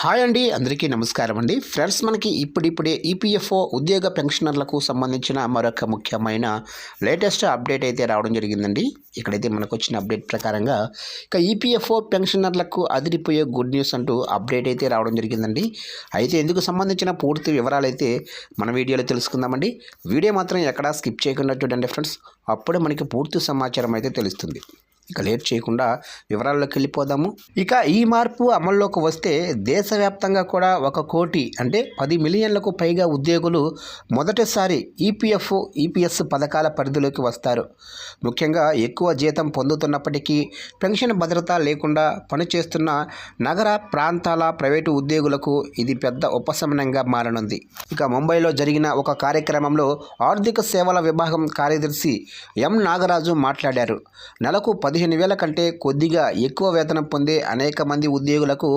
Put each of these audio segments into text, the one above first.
Hi అండి అందరికీ నమస్కారం అండి. ఫ్రెండ్స్ మనకి ఇప్పుడిప్పుడే ఈపీఎఫ్ఓ ఉద్యోగ పెన్షనర్లకు సంబంధించిన మరొక ముఖ్యమైన లేటెస్ట్ అప్డేట్ అయితే రావడం జరిగిందండి. ఇక్కడైతే మనకు వచ్చిన అప్డేట్ ప్రకారంగా ఇక ఈపీఎఫ్ఓ పెన్షనర్లకు అదిరిపోయే గుడ్ న్యూస్ అంటూ అప్డేట్ అయితే రావడం జరిగిందండి. అయితే ఎందుకు సంబంధించిన పూర్తి వివరాలు అయితే మన వీడియోలో తెలుసుకుందామండి. వీడియో మాత్రం ఎక్కడా స్కిప్ చేయకుండా చూడండి ఫ్రెండ్స్. అప్పుడే మనకి పూర్తి సమాచారం అయితే తెలుస్తుంది. ఇక లేట్ చేయకుండా వివరాల్లోకి వెళ్ళిపోదాము. ఇక ఈ మార్పు అమల్లోకి వస్తే దేశవ్యాప్తంగా కూడా ఒక కోటి అంటే పది మిలియన్లకు పైగా ఉద్యోగులు మొదటిసారి ఈపీఎఫ్ ఈపీఎస్ పథకాల పరిధిలోకి వస్తారు. ముఖ్యంగా ఎక్కువ జీతం పొందుతున్నప్పటికీ పెన్షన్ భద్రత లేకుండా పనిచేస్తున్న నగర ప్రాంతాల ప్రైవేటు ఉద్యోగులకు ఇది పెద్ద ఉపశమనంగా మారనుంది. ఇక ముంబైలో జరిగిన ఒక కార్యక్రమంలో ఆర్థిక సేవల విభాగం కార్యదర్శి ఎం నాగరాజు మాట్లాడారు. నెలకు పది పదిహేను వేల కంటే కొద్దిగా ఎక్కువ వేతనం పొందే అనేక మంది ఉద్యోగులకు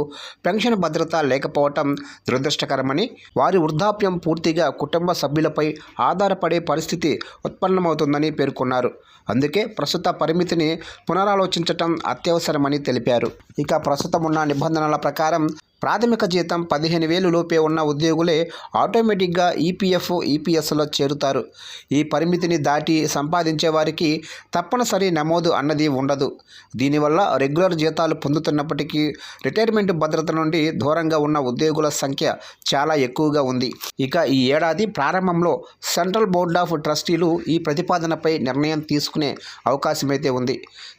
పెన్షన్ భద్రత లేకపోవటం దురదృష్టకరమని వారి వృద్ధాప్యం పూర్తిగా కుటుంబ సభ్యులపై ఆధారపడే పరిస్థితి ఉత్పన్నమవుతుందని పేర్కొన్నారు. అందుకే ప్రస్తుత పరిమితిని పునరాలోచించటం అత్యవసరమని తెలిపారు. ఇక ప్రస్తుతం ఉన్న నిబంధనల ప్రకారం ప్రాథమిక జీతం పదిహేను వేలు లోపే ఉన్న ఉద్యోగులే ఆటోమేటిక్గా ఈపీఎఫ్ ఈపీఎస్లో చేరుతారు. ఈ పరిమితిని దాటి సంపాదించే వారికి తప్పనిసరి నమోదు అన్నది ఉండదు. దీనివల్ల రెగ్యులర్ జీతాలు పొందుతున్నప్పటికీ రిటైర్మెంట్ భద్రత నుండి దూరంగా ఉన్న ఉద్యోగుల సంఖ్య చాలా ఎక్కువగా ఉంది. ఇక ఈ ఏడాది ప్రారంభంలో సెంట్రల్ బోర్డ్ ఆఫ్ ట్రస్టీలు ఈ ప్రతిపాదనపై నిర్ణయం తీసుకునే అవకాశమైతే ఉంది.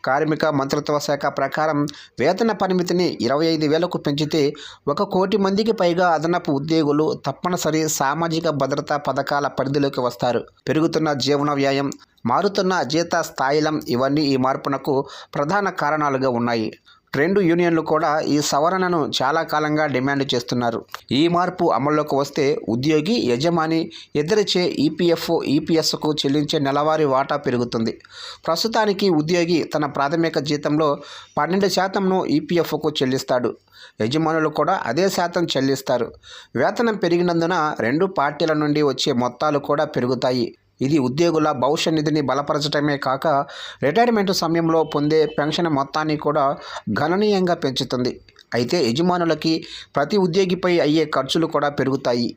కార్మిక మంత్రిత్వ శాఖ ప్రకారం వేతన పరిమితిని ఇరవై ఐదు వేలకు పెంచితే ఒక కోటి మందికి పైగా అదనపు ఉద్యోగులు తప్పనిసరి సామాజిక భద్రతా పథకాల పరిధిలోకి వస్తారు. పెరుగుతున్న జీవన వ్యయం మారుతున్న జీత స్థాయిలం ఇవన్నీ ఈ మార్పునకు ప్రధాన కారణాలుగా ఉన్నాయి. ట్రెండ్ యూనియన్లు కూడా ఈ సవరణను చాలా కాలంగా డిమాండ్ చేస్తున్నారు. ఈ మార్పు అమల్లోకి వస్తే ఉద్యోగి యజమాని ఇద్దరిచే ఈపీఎఫ్ఓ ఈపీఎస్కు చెల్లించే నెలవారీ వాటా పెరుగుతుంది. ప్రస్తుతానికి ఉద్యోగి తన ప్రాథమిక జీతంలో పన్నెండు శాతంను ఈపీఎఫ్ఓకు చెల్లిస్తాడు. యజమానులు కూడా అదే శాతం చెల్లిస్తారు. వేతనం పెరిగినందున రెండు పార్టీల నుండి వచ్చే మొత్తాలు కూడా పెరుగుతాయి. ఇది ఉద్యోగుల భవిష్య నిధిని బలపరచడమే కాక రిటైర్మెంట్ సమయంలో పొందే పెన్షన్ మొత్తాన్ని కూడా గణనీయంగా పెంచుతుంది. అయితే యజమానులకి ప్రతి ఉద్యోగిపై అయ్యే ఖర్చులు కూడా పెరుగుతాయి.